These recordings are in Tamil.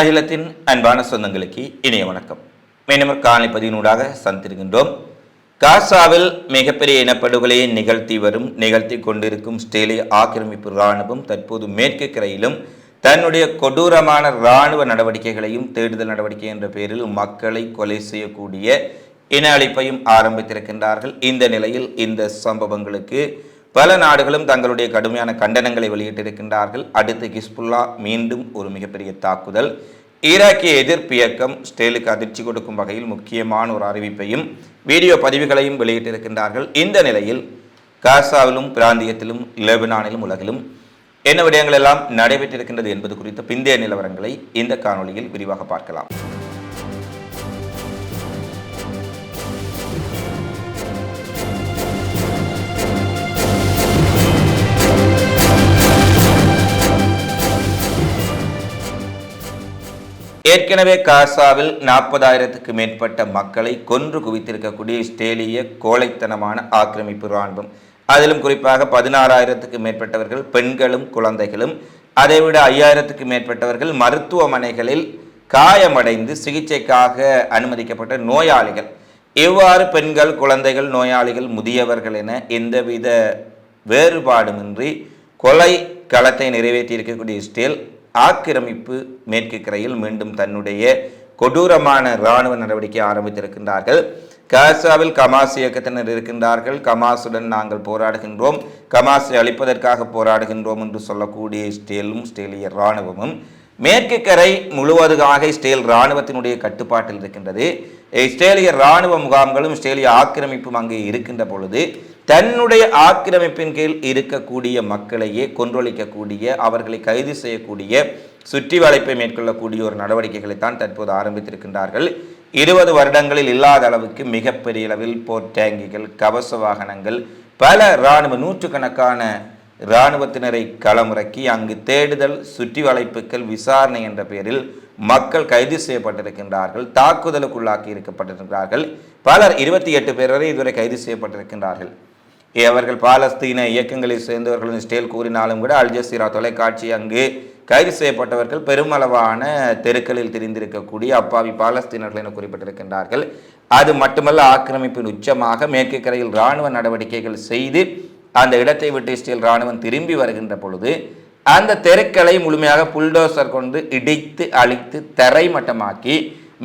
அகிலத்தின் அன்பான சொந்தங்களுக்கு இணைய வணக்கம். மீனவர் காலை பதினூடாக சந்திருக்கின்றோம் காசாவில் மிகப்பெரிய இனப்படுகொலையை நிகழ்த்தி வரும் நிகழ்த்தி கொண்டிருக்கும் ஸ்டேலிய ஆக்கிரமிப்பு இராணுவம் தற்போது மேற்கு கரையிலும் தன்னுடைய கொடூரமான இராணுவ நடவடிக்கைகளையும் தேடுதல் நடவடிக்கை என்ற பெயரில் மக்களை கொலை செய்யக்கூடிய இன அழிப்பையும் ஆரம்பித்திருக்கின்றார்கள். இந்த நிலையில் இந்த சம்பவங்களுக்கு பல நாடுகளும் தங்களுடைய கடுமையான கண்டனங்களை வெளியிட்டிருக்கின்றார்கள். அடுத்து கிஸ்புல்லா மீண்டும் ஒரு மிகப்பெரிய தாக்குதல். ஈராக்கிய எதிர்ப்பு இயக்கம் ஸ்டேலுக்கு அதிர்ச்சி கொடுக்கும் வகையில் முக்கியமான ஒரு அறிவிப்பையும் வீடியோ பதிவுகளையும் வெளியிட்டிருக்கின்றார்கள். இந்த நிலையில் காசாவிலும் பிராந்தியத்திலும் லெபனானிலும் உலகிலும் என்ன விடயங்கள் எல்லாம் நடைபெற்றிருக்கின்றது என்பது குறித்த பிந்தைய நிலவரங்களை இந்த காணொளியில் விரிவாக பார்க்கலாம். ஏற்கனவே காசாவில் நாற்பதாயிரத்துக்கு மேற்பட்ட மக்களை கொன்று குவித்திருக்கக்கூடிய இஸ்ரேலிய கோழைத்தனமான ஆக்கிரமிப்பு இராணுவம். அதிலும் குறிப்பாக பதினாறாயிரத்துக்கு மேற்பட்டவர்கள் பெண்களும் குழந்தைகளும் அதைவிட ஐயாயிரத்துக்கு மேற்பட்டவர்கள் மருத்துவமனைகளில் காயமடைந்து சிகிச்சைக்காக அனுமதிக்கப்பட்ட நோயாளிகள். இவ்வாறு பெண்கள் குழந்தைகள் நோயாளிகள் முதியவர்கள் என எந்தவித வேறுபாடுமின்றி கொலை களத்தை நிறைவேற்றியிருக்கக்கூடிய ஸ்டேல் இஸ்ரேல் ஆக்கிரமிப்பு மேற்கு கரையில் மீண்டும் தன்னுடைய கொடூரமான இராணுவ நடவடிக்கை ஆரம்பித்திருக்கின்றார்கள். காசாவில் கமாஸ் இயக்கத்தினர் இருக்கின்றார்கள். கமாசுடன் நாங்கள் போராடுகின்றோம். கமாஸை அழிப்பதற்காக போராடுகின்றோம் என்று சொல்லக்கூடிய இஸ்ரேலும் இஸ்ரேலிய இராணுவமும் மேற்கு கரை முழுவதுமாக இஸ்ரேல் இராணுவத்தினுடைய கட்டுப்பாட்டில் இருக்கின்றது. இஸ்ரேலிய இராணுவ முகாம்களும் இஸ்ரேலிய ஆக்கிரமிப்பும் அங்கே இருக்கின்ற பொழுது தன்னுடைய ஆக்கிரமிப்பின் கீழ் இருக்கக்கூடிய மக்களையே கொன்றொழிக்கக்கூடிய அவர்களை கைது செய்யக்கூடிய சுற்றி வளைப்பை மேற்கொள்ளக்கூடிய ஒரு நடவடிக்கைகளை தான் தற்போது ஆரம்பித்திருக்கின்றார்கள். இருபது வருடங்களில் இல்லாத அளவுக்கு மிகப்பெரிய அளவில் போர் டேங்கிகள் கவச வாகனங்கள் பல இராணுவ நூற்றுக்கணக்கான இராணுவத்தினரை களமிறக்கி அங்கு தேடுதல் சுற்றி வளைப்புகள் விசாரணை என்ற பெயரில் மக்கள் கைது செய்யப்பட்டிருக்கின்றார்கள் தாக்குதலுக்குள்ளாக்கி இருக்கப்பட்டிருக்கிறார்கள். பலர் இருபத்தி எட்டு பேர் வரை இதுவரை கைது செய்யப்பட்டிருக்கின்றார்கள். அவர்கள் பாலஸ்தீன இயக்கங்களை சேர்ந்தவர்கள் இஸ்ரேல் கூறினாலும் கூட அல் ஜசீரா தொலைக்காட்சி அங்கு கைது செய்யப்பட்டவர்கள் பெருமளவான தெருக்களில் தெரிந்திருக்கக்கூடிய அப்பாவி பாலஸ்தீனர்கள் என குறிப்பிட்டிருக்கின்றார்கள். அது மட்டுமல்ல ஆக்கிரமிப்பின் உச்சமாக மேற்கு கரையில் இராணுவ நடவடிக்கைகள் செய்து அந்த இடத்தை விட்டு இஸ்ரேல் இராணுவம் திரும்பி வருகின்ற பொழுது அந்த தெருக்களை முழுமையாக புல்டோசர் கொண்டு இடித்து அழித்து தரைமட்டமாக்கி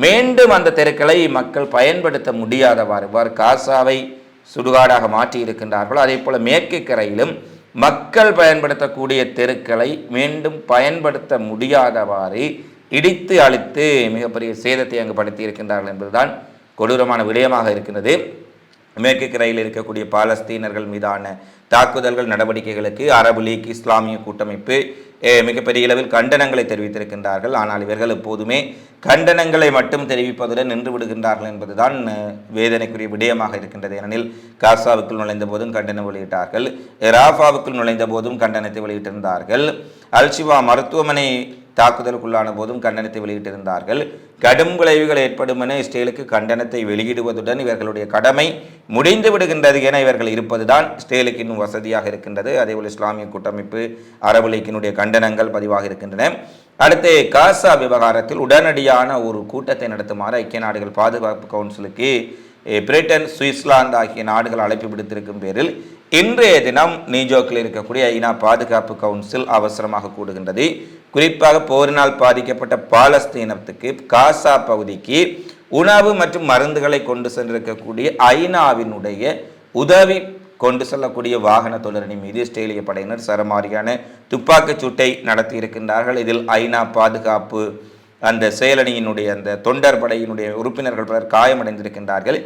மீண்டும் அந்த தெருக்களை மக்கள் பயன்படுத்த முடியாதவாறு இவ்வாறு காசாவை சுடுகாடாக மாற்றியிருக்கின்றார்களோ அதே போல மேற்கு கரையிலும் மக்கள் பயன்படுத்தக்கூடிய தெருக்களை மீண்டும் பயன்படுத்த முடியாதவாறு இடித்து அழித்து மிகப்பெரிய சேதத்தை அங்கு படுத்தி இருக்கின்றார்கள் என்பதுதான் கொடூரமான விடயமாக இருக்கின்றது மேற்கு கரையில் இருக்கக்கூடிய பாலஸ்தீனர்கள் மீதான தாக்குதல்கள் நடவடிக்கைகளுக்கு அரபு லீக் இஸ்லாமிய கூட்டமைப்பு மிகப்பெரிய அளவில் கண்டனங்களை தெரிவித்திருக்கின்றார்கள். ஆனால் இவர்கள் எப்போதுமே கண்டனங்களை மட்டும் தெரிவிப்பதுடன் நின்று விடுகின்றார்கள் என்பதுதான் வேதனைக்குரிய விடயமாக இருக்கின்றது. ஏனெனில் காசாவுக்குள் நுழைந்த போதும் கண்டனம் வெளியிட்டார்கள். ராஃபாவுக்குள் நுழைந்த போதும் கண்டனத்தை வெளியிட்டிருந்தார்கள். அல்ஷிவா மருத்துவமனை தாக்குதலுக்குள்ளான போதும் கண்டனத்தை வெளியிட்டிருந்தார்கள். கடும் விளைவுகள் ஏற்படும் என இஸ்ரேலுக்கு கண்டனத்தை வெளியிடுவதுடன் இவர்களுடைய கடமை முடிந்து விடுகின்றது என இவர்கள் இருப்பதுதான் இஸ்ரேலுக்கு இன்னும் வசதியாக இருக்கின்றது. அதேபோல் இஸ்லாமிய கூட்டமைப்பு அரபு லீக்கினுடைய கண்டனங்கள் பதிவாக இருக்கின்றன. அடுத்து காசா விவகாரத்தில் உடனடியான ஒரு கூட்டத்தை நடத்துமாறு ஐக்கிய நாடுகள் பாதுகாப்பு கவுன்சிலுக்கு பிரிட்டன் சுவிட்சர்லாந்து ஆகிய நாடுகள் அழைப்பு விடுத்திருக்கும் பேரில் இன்றைய தினம் நீஜோக்கில் இருக்கக்கூடிய ஐநா பாதுகாப்பு கவுன்சில் அவசரமாக கூடுகின்றது. குறிப்பாக போரினால் பாதிக்கப்பட்ட பாலஸ்தீனத்துக்கு காசா பகுதிக்கு உணவு மற்றும் மருந்துகளை கொண்டு சென்றிருக்கக்கூடிய ஐநாவினுடைய உதவி கொண்டு செல்லக்கூடிய வாகன தொடரணி மீது இஸ்ரேலிய படையினர் சரமாரியான துப்பாக்கிச் சூட்டை நடத்தி இருக்கின்றார்கள் இதில் ஐநா பாதுகாப்பு அந்த செயலணியினுடைய அந்த தொண்டர் படையினுடைய உறுப்பினர்கள் பலர் காயமடைந்திருக்கின்றார்கள்.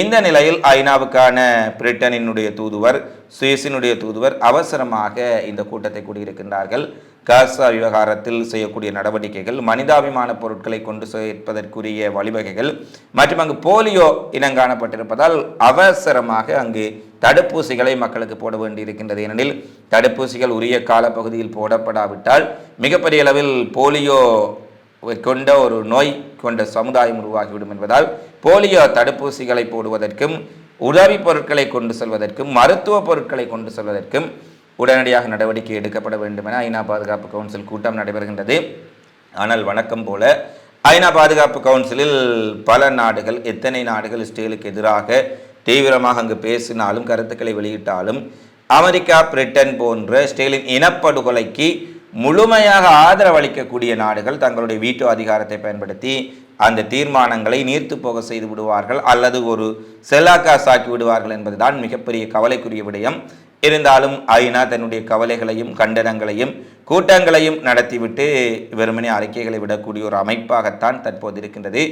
இந்த நிலையில் ஐநாவுக்கான பிரிட்டனினுடைய தூதுவர் சுவிஸினுடைய தூதுவர் அவசரமாக இந்த கூட்டத்தை கூடியிருக்கின்றார்கள். காசா விவகாரத்தில் செய்யக்கூடிய நடவடிக்கைகள் மனிதாபிமான பொருட்களை கொண்டு சேர்ப்பதற்குரிய வழிவகைகள் மற்றும் அங்கு போலியோ இனங்காணப்பட்டிருப்பதால் அவசரமாக அங்கு தடுப்பூசிகளை மக்களுக்கு போட வேண்டியிருக்கின்றது. ஏனெனில் தடுப்பூசிகள் உரிய காலப்பகுதியில் போடப்படாவிட்டால் மிகப்பெரிய அளவில் போலியோ கொண்ட ஒரு நோய் கொண்ட சமுதாயம் உருவாகிவிடும் என்பதால் போலியோ தடுப்பூசிகளை போடுவதற்கும் உதவி பொருட்களை கொண்டு செல்வதற்கும் மருத்துவ பொருட்களை கொண்டு செல்வதற்கும் உடனடியாக நடவடிக்கை எடுக்கப்பட வேண்டும் என ஐநா பாதுகாப்பு கவுன்சில் கூட்டம் நடைபெறுகின்றது. ஆனால் வணக்கம் போல ஐநா பாதுகாப்பு கவுன்சிலில் பல நாடுகள் எத்தனை நாடுகள் இஸ்ரேலுக்கு எதிராக தீவிரமாக அங்கு பேசினாலும் கருத்துக்களை வெளியிட்டாலும் அமெரிக்கா பிரிட்டன் போன்ற இஸ்ரேலின் இனப்படுகொலைக்கு முழுமையாக ஆதரவளிக்கக்கூடிய நாடுகள் தங்களுடைய வீட்டு அதிகாரத்தை பயன்படுத்தி அந்த தீர்மானங்களை நீர்த்து போக செய்து விடுவார்கள் அல்லது ஒரு செல்லாக்காஸ் ஆக்கி விடுவார்கள் என்பதுதான் மிகப்பெரிய கவலைக்குரிய விடயம். இருந்தாலும் ஐநா தன்னுடைய கவலைகளையும் கண்டனங்களையும் கூட்டங்களையும் நடத்திவிட்டு வெறுமனே அறிக்கைகளை விடக்கூடிய ஒரு அமைப்பாகத்தான் தற்போது இருக்கின்றது.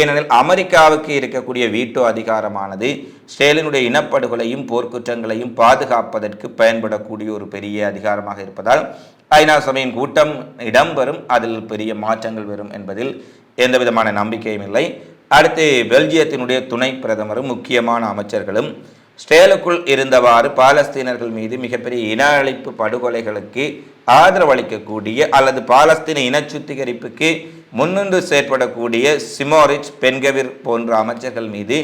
ஏனெனில் அமெரிக்காவுக்கு இருக்கக்கூடிய வீட்டோ அதிகாரமானது ஸ்டேலினுடைய இனப்படுகொலையும் போர்க்குற்றங்களையும் பாதுகாப்பதற்கு பயன்படக்கூடிய ஒரு பெரிய அதிகாரமாக இருப்பதால் ஐநா சபையின் கூட்டம் இடம்பெறும். அதில் பெரிய மாற்றங்கள் வரும் என்பதில் எந்த விதமான நம்பிக்கையும் இல்லை. அடுத்து பெல்ஜியத்தினுடைய துணை பிரதமரும் முக்கியமான அமைச்சர்களும் ஸ்டேலுக்குள் இருந்தவாறு பாலஸ்தீனர்கள் மீது மிகப்பெரிய இன அழிப்பு படுகொலைகளுக்கு ஆதரவளிக்கக்கூடிய அல்லது பாலஸ்தீன இன சுத்திகரிப்புக்கு முன்னின்று செயற்படக்கூடிய சிமோரிச் பென்கவிர் போன்ற அமைச்சர்கள் மீது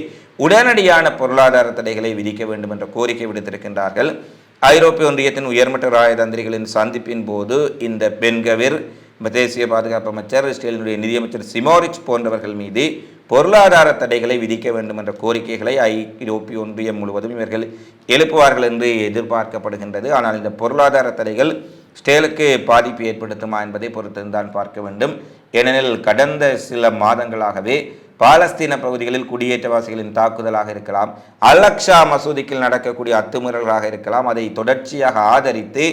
உடனடியான பொருளாதார தடைகளை விதிக்க வேண்டும் என்ற கோரிக்கை விடுத்திருக்கின்றார்கள். ஐரோப்பிய ஒன்றியத்தின் உயர்மட்ட ராஜதந்திரிகளின் சந்திப்பின் போது இந்த பென்கவிர் தேசிய பாதுகாப்பு அமைச்சர் இஸ்ரேலினுடைய நிதியமைச்சர் சிமோரிச் போன்றவர்கள் மீது பொருளாதார தடைகளை விதிக்க வேண்டும் என்ற கோரிக்கைகளை ஐரோப்பிய ஒன்றியம் முழுவதும் இவர்கள் எழுப்புவார்கள் என்று எதிர்பார்க்கப்படுகின்றது. ஆனால் இந்த பொருளாதார தடைகள் ஸ்டேலுக்கு பாதிப்பு ஏற்படுத்துமா என்பதை பொறுத்திருந்தான் பார்க்க வேண்டும். ஏனெனில் கடந்த சில மாதங்களாகவே பாலஸ்தீன பகுதிகளில் குடியேற்றவாசிகளின் தாக்குதலாக இருக்கலாம் அலக்ஷா மசூதிக்கில் நடக்கக்கூடிய அத்துமீறல்களாக இருக்கலாம் அதை தொடர்ச்சியாக ஆதரித்து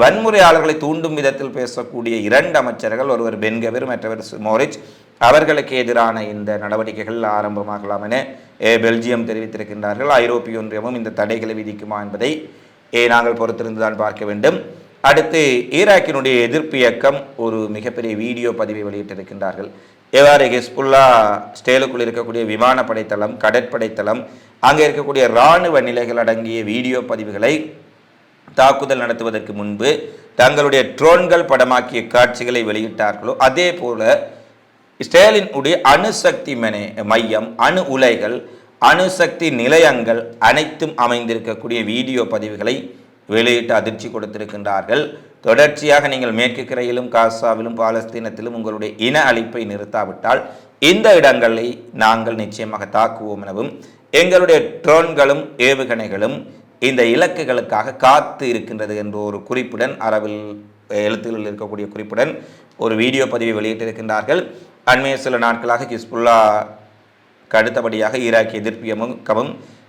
வன்முறையாளர்களை தூண்டும் விதத்தில் பேசக்கூடிய இரண்டு அமைச்சர்கள் ஒருவர் பென்கவிர் மற்றவர் மோரிச் அவர்களுக்கு எதிரான இந்த நடவடிக்கைகள் ஆரம்பமாகலாம் என பெல்ஜியம் தெரிவித்திருக்கின்றார்கள். ஐரோப்பிய ஒன்றியமும் இந்த தடைகளை விதிக்குமா என்பதை நாங்கள் பொறுத்திருந்துதான் பார்க்க வேண்டும். அடுத்து ஈராக்கினுடைய எதிர்ப்பு இயக்கம் ஒரு மிகப்பெரிய வீடியோ பதிவை வெளியிட்டிருக்கின்றார்கள். எவ்வாறு ஹிஸ்புல்லா ஸ்டேலுக்குள் இருக்கக்கூடிய விமானப்படை தளம் கடற்படை தளம் அங்கே இருக்கக்கூடிய இராணுவ நிலைகள் அடங்கிய வீடியோ பதிவுகளை தாக்குதல் நடத்துவதற்கு முன்பு தங்களுடைய ட்ரோன்கள் படமாக்கிய காட்சிகளை வெளியிட்டார்களோ அதே போல ஸ்டேலினுடைய அணுசக்தி மையம் அணு உலைகள் அணுசக்தி நிலையங்கள் அனைத்தும் அமைந்திருக்கக்கூடிய வீடியோ பதிவுகளை வெளியிட்டு அதிர்ச்சி கொடுத்திருக்கின்றார்கள். தொடர்ச்சியாக நீங்கள் மேற்கு கரையிலும் காசாவிலும் பாலஸ்தீனத்திலும் உங்களுடைய இன அழிப்பை நிறுத்தாவிட்டால் இந்த இடங்களை நாங்கள் நிச்சயமாக தாக்குவோம் எனவும் எங்களுடைய ட்ரோன்களும் ஏவுகணைகளும் இந்த இலக்குகளுக்காக காத்து இருக்கின்றது என்ற ஒரு குறிப்புடன் அரபில் எழுத்துகளில் இருக்கக்கூடிய குறிப்புடன் ஒரு வீடியோ பதிவை வெளியிட்டிருக்கின்றார்கள். அண்மைய சில நாட்களாக ஹிஸ்புல்லா அடுத்தபடியாக ஈராக் எதிர்ப்பியமும்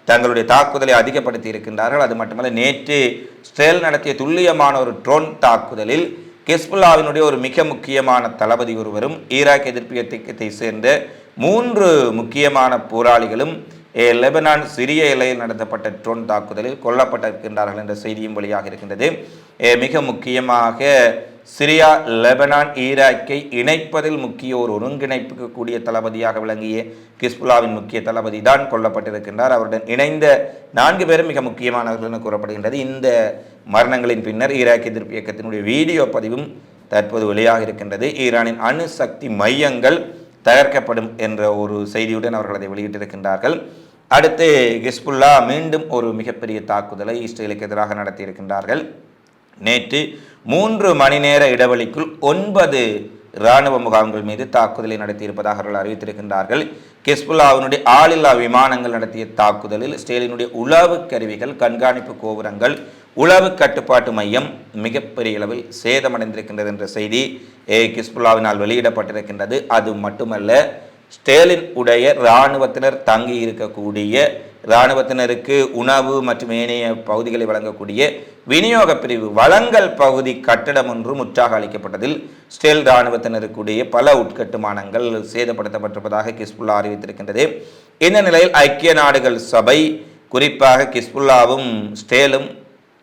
தங்களுடைய தாக்குதலை அதிகப்படுத்தி இருக்கின்றார்கள். அது மட்டுமல்ல நேற்று ஸ்ட்ரேல் நடத்திய துல்லியமான ஒரு ட்ரோன் தாக்குதலில் ஹிஸ்புல்லாவினுடைய ஒரு மிக முக்கியமான தளபதி ஒருவரும் ஈராக் எதிர்ப்பியத்தை சேர்ந்த மூன்று முக்கியமான போராளிகளும் லெபனான் சிறிய எல்லையில் நடத்தப்பட்ட ட்ரோன் தாக்குதலில் கொல்லப்பட்டிருக்கின்றார்கள் என்ற செய்தியும் வெளியாக இருக்கின்றது. மிக முக்கியமாக சிரியா லெபனான் ஈராக்கை இணைப்பதில் முக்கிய ஒரு ஒருங்கிணைப்புக்கு கூடிய தளபதியாக விளங்கிய கிஸ்புல்லாவின் முக்கிய தளபதி தான் கொல்லப்பட்டிருக்கின்றார். அவருடன் இணைந்த நான்கு பேரும் மிக முக்கியமானவர்கள் என கூறப்படுகின்றது. இந்த மரணங்களின் பின்னர் ஈராக் எதிர்ப்பு இயக்கத்தினுடைய வீடியோ பதிவும் தற்போது வெளியாக இருக்கின்றது. ஈரானின் அணுசக்தி மையங்கள் தகர்க்கப்படும் என்ற ஒரு செய்தியுடன் அவர்கள் அதை வெளியிட்டிருக்கின்றார்கள். அடுத்து ஹிஸ்புல்லா மீண்டும் ஒரு மிகப்பெரிய தாக்குதலை இஸ்ரேலுக்கு எதிராக நடத்தியிருக்கின்றார்கள். நேற்று மூன்று மணி நேர இடைவெளிக்குள் ஒன்பது இராணுவ முகாம்கள் மீது தாக்குதலை நடத்தியிருப்பதாக அவர்கள் அறிவித்திருக்கின்றார்கள். கிஸ்புல்லாவினுடைய ஆளில்லா விமானங்கள் நடத்திய தாக்குதலில் ஸ்டேலினுடைய உளவு கருவிகள் கண்காணிப்பு கோபுரங்கள் உளவு கட்டுப்பாட்டு மையம் மிகப்பெரிய அளவில் சேதமடைந்திருக்கின்றது என்ற செய்தி கிஸ்புல்லாவினால் வெளியிடப்பட்டிருக்கின்றது. அது மட்டுமல்ல ஸ்டேலின் உடைய இராணுவத்தினர் தங்கி இருக்கக்கூடிய இராணுவத்தினருக்கு உணவு மற்றும் ஏனைய பகுதிகளை வழங்கக்கூடிய விநியோக பிரிவு வளங்கள் பகுதி கட்டடம் ஒன்று முற்றாக அளிக்கப்பட்டதில் ஸ்டேல் இராணுவத்தினருக்குடைய பல உட்கட்டுமானங்கள் சேதப்படுத்தப்பட்டிருப்பதாக கிஸ்புல்லா அறிவித்திருக்கின்றது. இந்த நிலையில் ஐக்கிய நாடுகள் சபை குறிப்பாக கிஸ்புல்லாவும் ஸ்டேலும்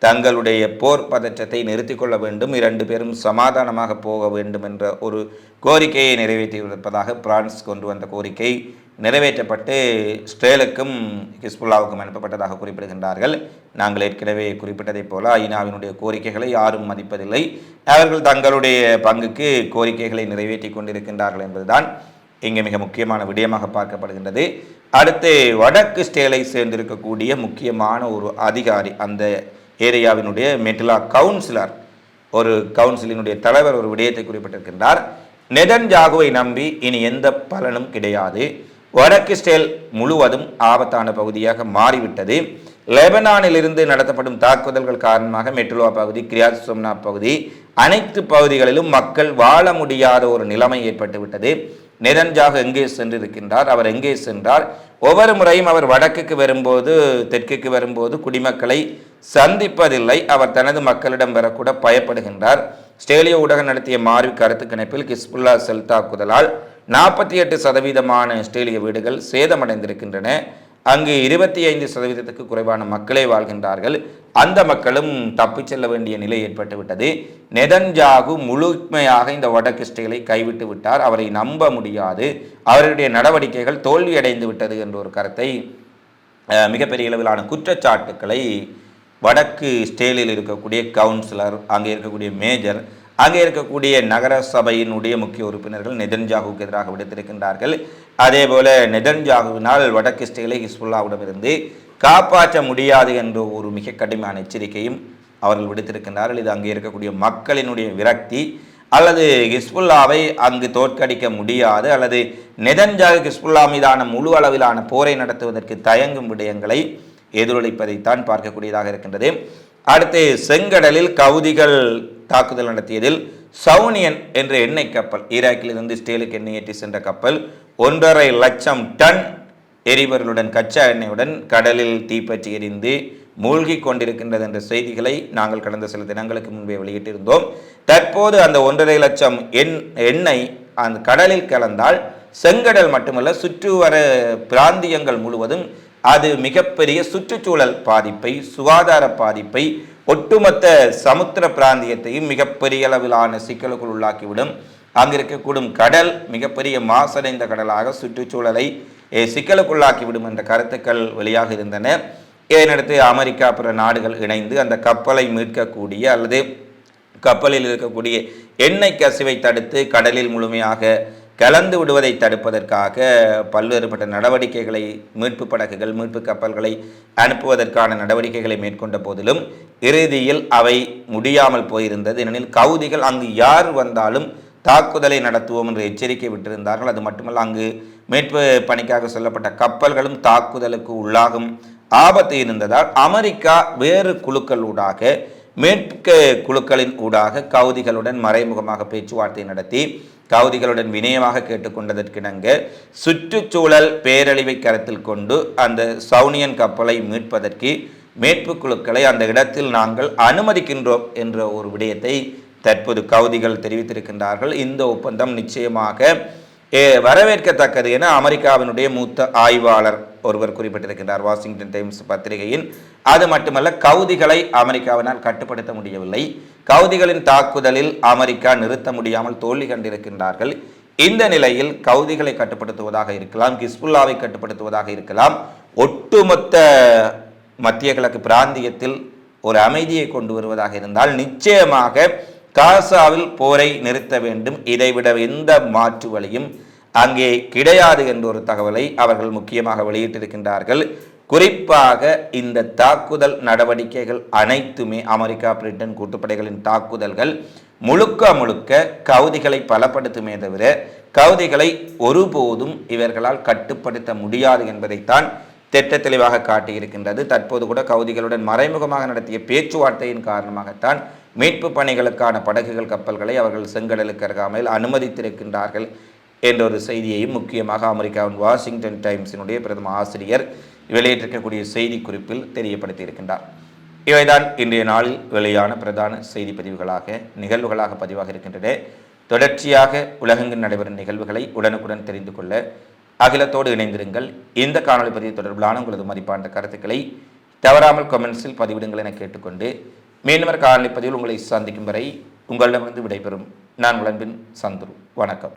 தங்களுடைய போர் பதற்றத்தை நிறுத்தி கொள்ள வேண்டும் இரண்டு பேரும் சமாதானமாக போக வேண்டும் என்ற ஒரு கோரிக்கையை நிறைவேற்றியிருப்பதாக பிரான்ஸ் கொண்டு வந்த கோரிக்கை நிறைவேற்றப்பட்டு ஸ்ட்ரேலுக்கும் ஹிஸ்புல்லாவுக்கும் அனுப்பப்பட்டதாக குறிப்பிடுகின்றார்கள். நாங்கள் ஏற்கனவே குறிப்பிட்டதைப் போல ஐநாவினுடைய கோரிக்கைகளை யாரும் மதிப்பதில்லை. அவர்கள் தங்களுடைய பங்குக்கு கோரிக்கைகளை நிறைவேற்றி கொண்டிருக்கின்றார்கள் என்பதுதான் இங்கே மிக முக்கியமான விடயமாக பார்க்கப்படுகின்றது. அடுத்து வடக்கு ஸ்டேலை சேர்ந்திருக்கக்கூடிய முக்கியமான ஒரு அதிகாரி அந்த ஏரியாவினுடைய மெட்டிலா கவுன்சிலர் ஒரு கவுன்சிலினுடைய தலைவர் ஒரு விடயத்தை குறிப்பிட்டிருக்கின்றார். நெதன்ஜாகுவை நம்பி இனி எந்த பலனும் கிடையாது. வடக்கு ஸ்டேல் முழுவதும் ஆபத்தான பகுதியாக மாறிவிட்டது. லெபனானிலிருந்து நடத்தப்படும் தாக்குதல்கள் காரணமாக மெட்ரோ பகுதி கிரியாஸ் சோம்னா பகுதி அனைத்து பகுதிகளிலும் மக்கள் வாழ முடியாத ஒரு நிலைமை ஏற்பட்டுவிட்டது. நிரஞ்சாக எங்கே சென்றிருக்கின்றார்? அவர் எங்கே சென்றார்? ஒவ்வொரு முறையும் அவர் வடக்குக்கு வரும்போது தெற்குக்கு வரும்போது குடிமக்களை சந்திப்பதில்லை. அவர் தனது மக்களிடம் வரக்கூட பயப்படுகின்றார். ஸ்டேலிய ஊடகம் நடத்திய மாறி கருத்து கணிப்பில் கிஸ்புல்லா செல் தாக்குதலால் நாற்பத்தி எட்டு சதவீதமான ஸ்டேலிய வீடுகள் சேதமடைந்திருக்கின்றன. அங்கு இருபத்தி ஐந்து சதவீதத்துக்கு குறைவான மக்களே வாழ்கின்றார்கள். அந்த மக்களும் தப்பிச் செல்ல வேண்டிய நிலை ஏற்பட்டுவிட்டது நெதன்ஜாகு முழுமையாக இந்த வடக்கு கைவிட்டு விட்டார். அவரை நம்ப முடியாது. அவருடைய நடவடிக்கைகள் தோல்வியடைந்து விட்டது என்ற ஒரு கருத்தை மிகப்பெரிய அளவிலான குற்றச்சாட்டுக்களை வடக்கு ஸ்டேலில் இருக்கக்கூடிய கவுன்சிலர் அங்கே இருக்கக்கூடிய மேஜர் அங்கே இருக்கக்கூடிய நகர சபையினுடைய முக்கிய உறுப்பினர்கள் நெதன்ஜாகுக்கு எதிராக விடுத்திருக்கின்றார்கள். அதே போல நெதன்ஜாகுவினால் வடக்கு ஸ்டேலை ஹிஸ்புல்லாவிடமிருந்து காப்பாற்ற முடியாது என்ற ஒரு மிக கடுமையான எச்சரிக்கையும் அவர்கள் விடுத்திருக்கின்றார்கள். இது அங்கே இருக்கக்கூடிய மக்களினுடைய விரக்தி அல்லது ஹிஸ்புல்லாவை அங்கு தோற்கடிக்க முடியாது அல்லது நெதன்ஜாக ஹிஸ்புல்லா மீதான முழு அளவிலான போரை நடத்துவதற்கு தயங்கும் விடயங்களை எதிரொலிப்பதைத்தான் பார்க்கக்கூடியதாக இருக்கின்றது. அடுத்து செங்கடலில் கவுதிகள் தாக்குதல் நடத்தியதில் சவுனியன் என்ற எண்ணெய் கப்பல் ஈராக்கிலிருந்து ஸ்டேலுக்கு எண்ணெய் ஏற்றி சென்ற கப்பல் ஒன்றரை லட்சம் டன் எரிபொருளுடன் கச்சா எண்ணெயுடன் கடலில் தீப்பற்றி எரிந்து மூழ்கி கொண்டிருக்கின்றது என்ற செய்திகளை நாங்கள் கடந்த சில தினங்களுக்கு முன்பே வெளியிட்டிருந்தோம். தற்போது அந்த ஒன்றரை லட்சம் எண் எண்ணெய் அந்த கடலில் கலந்தால் செங்கடல் மட்டுமல்ல சுற்றுவர பிராந்தியங்கள் முழுவதும் அது மிகப்பெரிய சுற்றுச்சூழல் பாதிப்பை சுகாதார பாதிப்பை ஒட்டுமொத்த சமுத்திர பிராந்தியத்தையும் மிகப்பெரிய அளவிலான சிக்கலுக்குள் உள்ளாக்கிவிடும். அங்கு இருக்கக்கூடும் கடல் மிகப்பெரிய மாசடைந்த கடலாக சுற்றுச்சூழலை சிக்கலுக்குள்ளாக்கி சிக்கலுக்குள்ளாக்கிவிடும் என்ற கருத்துக்கள் வெளியாக இருந்தன. இதனடுத்து அமெரிக்கா பிற நாடுகள் இணைந்து அந்த கப்பலை மீட்கக்கூடிய அல்லது கப்பலில் இருக்கக்கூடிய எண்ணெய் கசிவை தடுத்து கடலில் முழுமையாக கலந்து விடுவதை தடுப்பதற்காக பல்வேறுபட்ட நடவடிக்கைகளை மீட்பு படகுகள் மீட்பு கப்பல்களை அனுப்புவதற்கான நடவடிக்கைகளை மேற்கொண்ட போதிலும் இறுதியில் அவை முடியாமல் போயிருந்தது. ஏனெனில் கவுதிகள் அங்கு யார் வந்தாலும் தாக்குதலை நடத்துவோம் என்று எச்சரிக்கை விட்டிருந்தார்கள். அது மட்டுமல்ல அங்கு மீட்பு பணிக்காக சொல்லப்பட்ட கப்பல்களும் தாக்குதலுக்கு உள்ளாகும் ஆபத்து இருந்ததால் அமெரிக்கா வேறு குழுக்களூடாக மேற்கு குழுக்களின் ஊடாக கவுதிகளுடன் மறைமுகமாக பேச்சுவார்த்தை நடத்தி கவுதிகளுடன் வினயமாக கேட்டுக்கொண்டதற்கிணங்க சுற்றுச்சூழல் பேரழிவை கருத்தில் கொண்டு அந்த சவுனியன் கப்பலை மீட்பதற்கு மீட்பு குழுக்களை அந்த இடத்தில் நாங்கள் அனுமதிக்கின்றோம் என்ற ஒரு விடயத்தை தற்போது கவுதிகள் தெரிவித்திருக்கின்றார்கள். இந்த ஒப்பந்தம் நிச்சயமாக வரவேற்கத்தக்கது என அமெரிக்காவினுடைய மூத்த ஆய்வாளர் ஒருவர் குறிப்பிட்டிருக்கின்றார். வாஷிங்டன் டைம்ஸ் பத்திரிகையின் அது மட்டுமல்ல கவுதிகளை அமெரிக்காவினால் கட்டுப்படுத்த முடியவில்லை. கவுதிகளின் தாக்குதலில் அமெரிக்கா நிறுத்த முடியாமல் தோல்வி கண்டிருக்கின்றார்கள். இந்த நிலையில் கவுதிகளை கட்டுப்படுத்துவதாக இருக்கலாம் கிஸ்புல்லாவை கட்டுப்படுத்துவதாக இருக்கலாம். ஒட்டுமொத்த மத்திய கிழக்கு பிராந்தியத்தில் ஒரு அமைதியை கொண்டு வருவதாக இருந்தால் நிச்சயமாக காசாவில் போரை நிறுத்த வேண்டும் இதைவிட எந்த மாற்று வழியும் அங்கே கிடையாது என்ற ஒரு தகவலை அவர்கள் முக்கியமாக வெளியிட்டிருக்கின்றார்கள். குறிப்பாக இந்த தாக்குதல் நடவடிக்கைகள் அனைத்துமே அமெரிக்கா பிரிட்டன் கூட்டுப்படைகளின் தாக்குதல்கள். முழுக்க முழுக்க கவுதிகளை பலப்படுத்துமே தவிர கவுதிகளை ஒருபோதும் இவர்களால் கட்டுப்படுத்த முடியாது என்பதைத்தான் திட்ட தெளிவாக காட்டியிருக்கின்றது. தற்போது கூட கவுதிகளுடன் மறைமுகமாக நடத்திய பேச்சுவார்த்தையின் காரணமாகத்தான் மீட்பு பணிகளுக்கான படகுகள் கப்பல்களை அவர்கள் செங்கடலுக்கு அருகாமையில் அனுமதித்திருக்கின்றார்கள் என்ற ஒரு செய்தியையும் முக்கியமாக அமெரிக்காவின் வாஷிங்டன் டைம்ஸினுடைய பிரதம ஆசிரியர் வெளியிட்டிருக்கக்கூடிய செய்தி குறிப்பில் தெரியப்படுத்தியிருக்கின்றார். இவைதான் இன்றைய நாளில் வெளியான பிரதான செய்தி பதிவுகளாக நிகழ்வுகளாக பதிவாக இருக்கின்றன. தொடர்ச்சியாக உலகெங்கில் நடைபெறும் நிகழ்வுகளை உடனுக்குடன் தெரிந்து கொள்ள அகிலத்தோடு இணைந்திருங்கள். இந்த காணொலி பதிவு தொடர்பிலான உங்களது மதிப்பான கருத்துக்களை தவறாமல் கமெண்ட்ஸில் பதிவிடுங்கள் என கேட்டுக்கொண்டு மீண்டும் ஒரு பதிவில் உங்களை சந்திக்கும் வரை உங்களிடமிருந்து விடைபெறும். நான் உங்கள் சந்துரு. வணக்கம்.